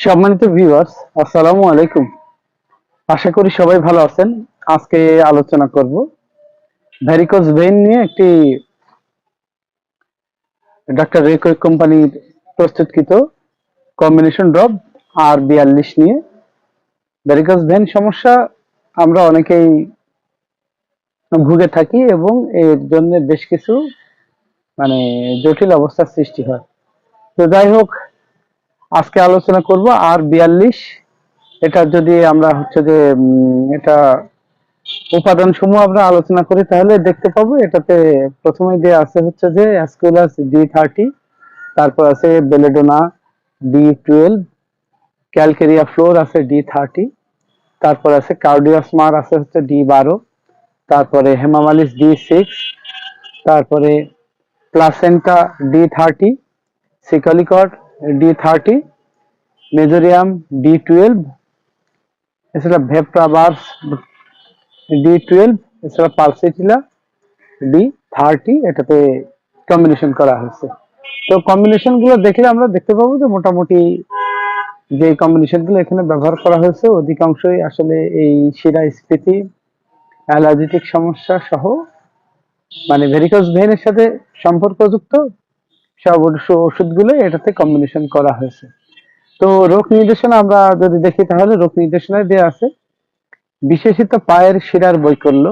সম্মানিত ভিউয়ার্স আসসালামু আলাইকুম। আশা করি সবাই ভালো আছেন। আজকে আলোচনা করব ভ্যারিকোজ ভেইন নিয়ে একটি ডক্টর রেকো কোম্পানির প্রস্তুতকৃত কম্বিনেশন ড্রপ আর বিয়াল্লিশ নিয়ে। ভ্যারিকোজ ভেইন সমস্যা আমরা অনেকেই ভুগে থাকি এবং এর জন্য বেশ কিছু মানে জটিল অবস্থার সৃষ্টি হয়। তো যাই হোক আজকে আলোচনা করব আর বিয়াল্লিশ। এটা যদি আমরা হচ্ছে যে এটা উপাদান সমূহ আমরা আলোচনা করি, তাহলে দেখতে পাবো, এটাতে প্রথমে দিয়ে আছে হচ্ছে যে অ্যাসকুলাস ডি থার্টি তারপর আছে belladonna D twelve calcarea fluor আছে ডি থার্টি তারপর আছে কার্ডিওসমার আছে হচ্ছে ডি বারো তারপরে হেমামালিস ডি সিক্স তারপরে placenta D thirty সিকালিকট D thirty mezereum D twelve এছাড়া ভেপ্রাবার্স ডি টুয়েলভ এছাড়া পালসিটিলা ডি থার্টি এটাতে কম্বিনেশন করা হয়েছে। তো কম্বিনেশনগুলো দেখলে আমরা দেখতে পাবো যে মোটামুটি যে কম্বিনেশনগুলো এখানে ব্যবহার করা হয়েছে, অধিকাংশই আসলে এই শিরা স্ফীতি অ্যালার্জেটিক সমস্যা সহ মানে ভেরিকস ভেইনের সাথে সম্পর্কযুক্ত সব ওষ- ওষুধগুলো এটাতে কম্বিনেশন করা হয়েছে। তো রোগ নির্দেশনা আমরা যদি দেখি তাহলে রোগ নির্দেশনায় দেওয়া আছে। বিশেষিত পায়ের শিরার বৈকল্য,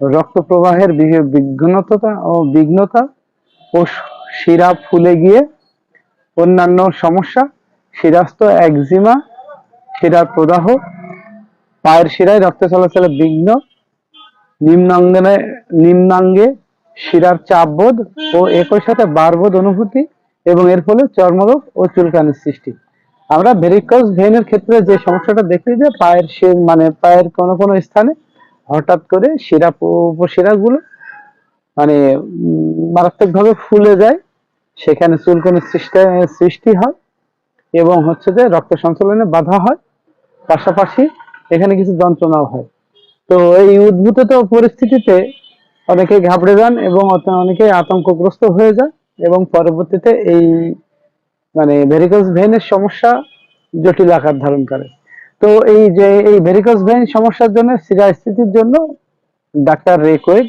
রক্ত প্রবাহের বিঘ্নতা ও বিঘ্নতা, ও শিরা ফুলে গিয়ে অন্যান্য সমস্যা শিরাস্ত একজিমা, শিরার প্রদাহ, পায়ের শিরায় রক্ত চলাচলে বিঘ্ন, নিম্নাঙ্গনে নিম্নাঙ্গে শিরার চাপবোধ ও একই সাথে বারবোধ অনুভূতি এবং এর ফলে চর্মরোগ ও চুলকানির সৃষ্টি। আমরা ভেরিকোজ ভেনের ক্ষেত্রে যে সমস্যাটা দেখি যে পায়ের শি- মানে পায়ের কোনো কোনো স্থানে হঠাৎ করে শিরা উপশিরাগুলো মানে মারাত্মক ভাবে ফুলে যায়, সেখানে চুলকানির সৃষ্টি সৃষ্টি হয় এবং হচ্ছে যে রক্ত সঞ্চালনে বাধা হয়। পাশাপাশি এখানে কিছু যন্ত্রণাও হয়। তো এই উদ্ভূত পরিস্থিতিতে অনেকে ঘাবড়ে যান এবং অনেকে আতঙ্কগ্রস্ত হয়ে যায়। এবং পরবর্তীতে এই মানে ভেরিকোজ ভেইনের সমস্যা জটিল আকার ধারণ করে। তো এই যে, এই ভেরিকোজ ভেইন সমস্যার জন্য শিরা স্থিতির জন্য ডাক্তার রেকোয়েড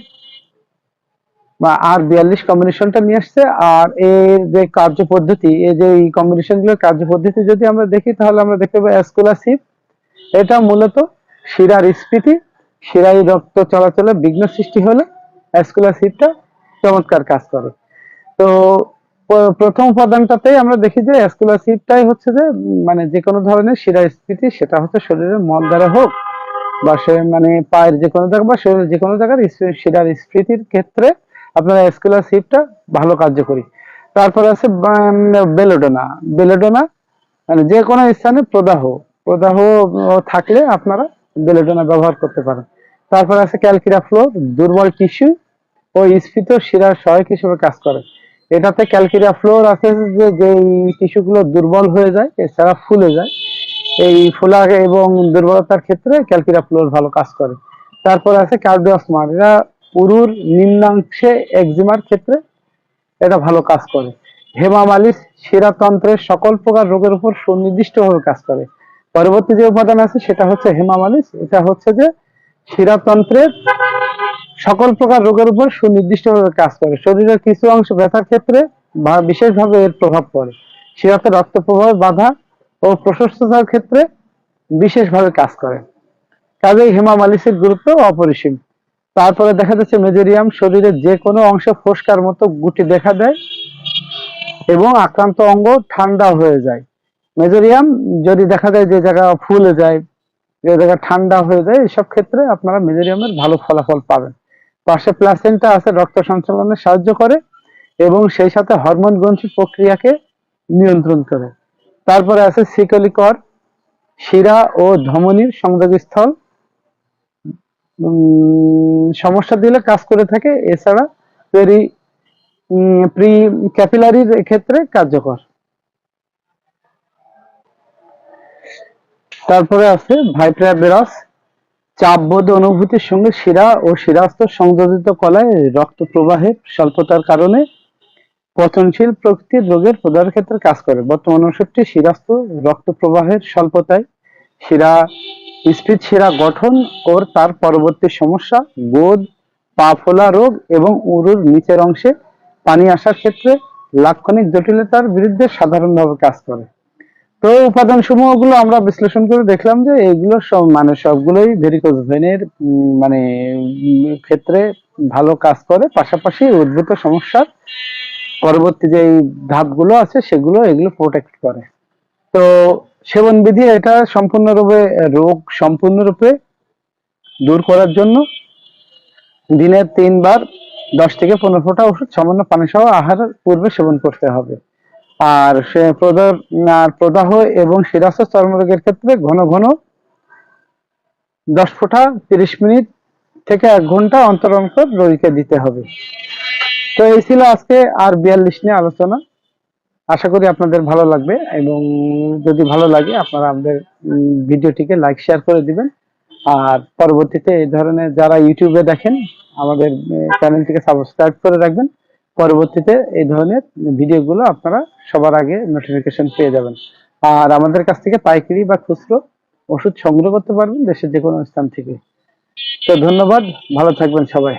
বা আর বিয়াল্লিশ কম্বিনেশনটা নিয়ে আসছে। আর এর যে কার্য পদ্ধতি এই যে এই কম্বিনেশনগুলোর কার্য পদ্ধতি যদি আমরা দেখি, তাহলে আমরা দেখতে পাবো অ্যাসকুলাসিভ এটা মূলত শিরার স্ফীতি শিরায় রক্ত চলাচলে বিঘ্ন সৃষ্টি হলে অ্যাসকুলাসিভটা চমৎকার কাজ করে। তো প্রথম উপাদানটাতেই আমরা দেখি যে অ্যাসকুলাসিভটাই হচ্ছে যে মানে যে কোনো ধরনের শিরা স্ফীতি সেটা হচ্ছে শরীরের মল দ্বারা হোক বা সে মানে পায়ের যে কোনো জায়গা বা শরীরের যে কোনো জায়গার শিরার স্ফীতির ক্ষেত্রে আপনার অ্যাসকুলাসিভটা ভালো কার্যকরী। তারপর আছে বেলোডোনা বেলোডোনা মানে যে কোনো স্থানে প্রদাহ প্রদাহ থাকলে আপনারা বেলোডোনা ব্যবহার করতে পারেন। তারপর আছে ক্যালকিরা ফ্লোর দুর্বল টিস্যু ও স্ফীত শিরার সহায়ক হিসেবে কাজ করে। এটাতে ক্যালকেরিয়া ফ্লোর আছে যে যে টিস্যুগুলো দুর্বল হয়ে যায়, এছাড়া ফুলে যায়। এই ফোলা এবং দুর্বলতার ক্ষেত্রে ক্যালকিরা ফ্লোর ভালো কাজ করে। তারপর আছে কার্ডিওসমার। এরা উরুর নিম্নাংশে একজিমার ক্ষেত্রে এটা ভালো কাজ করে। হেমামালিস শিরাতন্ত্রের সকল প্রকার রোগের উপর সুনির্দিষ্টভাবে কাজ করে। পরবর্তী যে উপাদান আছে সেটা হচ্ছে হেমামালিস। এটা হচ্ছে যে শিরাতন্ত্রের সকল প্রকার রোগের উপর সুনির্দিষ্টভাবে কাজ করে। শরীরের কিছু অংশ ব্যথার ক্ষেত্রে বা বিশেষভাবে এর প্রভাব পড়ে। শিরাতে রক্ত প্রবাহ বাধা ও প্রশস্ততার ক্ষেত্রে বিশেষভাবে কাজ করে। কাজেই হেমামালিসের গুরুত্ব অপরিসীম। তারপরে দেখা যাচ্ছে মেজেরিয়াম শরীরের যে কোনো অংশ ফোসকার মতো গুটি দেখা দেয় এবং আক্রান্ত অঙ্গ ঠান্ডা হয়ে যায়। মেজোরিয়াম যদি দেখা যায় যে জায়গা ফুলে যায়, যে জায়গা ঠান্ডা হয়ে যায়, এসব ক্ষেত্রে আপনারা মেজোরিয়ামের ভালো ফলাফল পাবেন। পাশে প্লাসেন্টা আছে রক্ত সঞ্চালনে সাহায্য করে এবং সেই সাথে হরমোন গ্রন্থি প্রক্রিয়াকে নিয়ন্ত্রণ করে। তারপরে আছে সিকলিকর শিরা ও ধমনীর সংযোগস্থল। উম, সমস্যা দিলে কাজ করে থাকে এছাড়া পেরি প্রি ক্যাপিলারির ক্ষেত্রে কার্যকর। তারপরে আছে ভাইপ্রিয়া বেরাস চাপবোধ অনুভূতির সঙ্গে শিরা ও শিরাস্থ সংযোজিত কলায় রক্ত প্রবাহের স্বল্পতার কারণে পচনশীল প্রকৃতির রোগের প্রদাহের ক্ষেত্রে কাজ করে। বর্তমান ওষুধটি শিরাস্ত রক্ত প্রবাহের স্বল্পতায় শিরা, স্ফীত শিরা গঠন ও তার পরবর্তী সমস্যা গোদ, পা ফোলা রোগ এবং উরুর নিচের অংশে পানি আসার ক্ষেত্রে লাক্ষণিক জটিলতার বিরুদ্ধে সাধারণভাবে কাজ করে। তো উপাদান সমূহগুলো আমরা বিশ্লেষণ করে দেখলাম যে এইগুলো সব মানে সবগুলোই ভেরিকোজ ভেনের মানে ক্ষেত্রে ভালো কাজ করে। পাশাপাশি উদ্ভূত সমস্যার পরবর্তী যে ধাপগুলো আছে সেগুলো এগুলো প্রোটেক্ট করে। তো সেবন বিধি এটা সম্পূর্ণরূপে, রোগ সম্পূর্ণরূপে দূর করার জন্য দিনে তিনবার দশ থেকে পনেরো ফোঁটা ওষুধ সামান্য পানি সহ আহার পূর্বে সেবন করতে হবে। আর সে প্রদাহ প্রদাহ এবং শিরাস্য চর্মরোগের ক্ষেত্রে ঘন ঘন দশ ফোঁটা তিরিশ মিনিট থেকে এক ঘণ্টা অন্তর অন্তর রোগীকে দিতে হবে। তো এই ছিল আজকে আর বিয়াল্লিশ নিয়ে আলোচনা। আশা করি আপনাদের ভালো লাগবে এবং যদি ভালো লাগে আপনারা আমাদের ভিডিওটিকে লাইক, শেয়ার করে দিবেন। আর পরবর্তীতে এই ধরনের যারা ইউটিউবে দেখেন, আমাদের চ্যানেলটিকে সাবস্ক্রাইব করে রাখবেন। পরবর্তীতে এই ধরনের ভিডিওগুলো আপনারা সবার আগে নোটিফিকেশন পেয়ে যাবেন। আর আমাদের কাছ থেকে পাইকারি বা খুচরো ওষুধ সংগ্রহ করতে পারবেন দেশের যে কোনো স্থান থেকে। তো ধন্যবাদ, ভালো থাকবেন সবাই।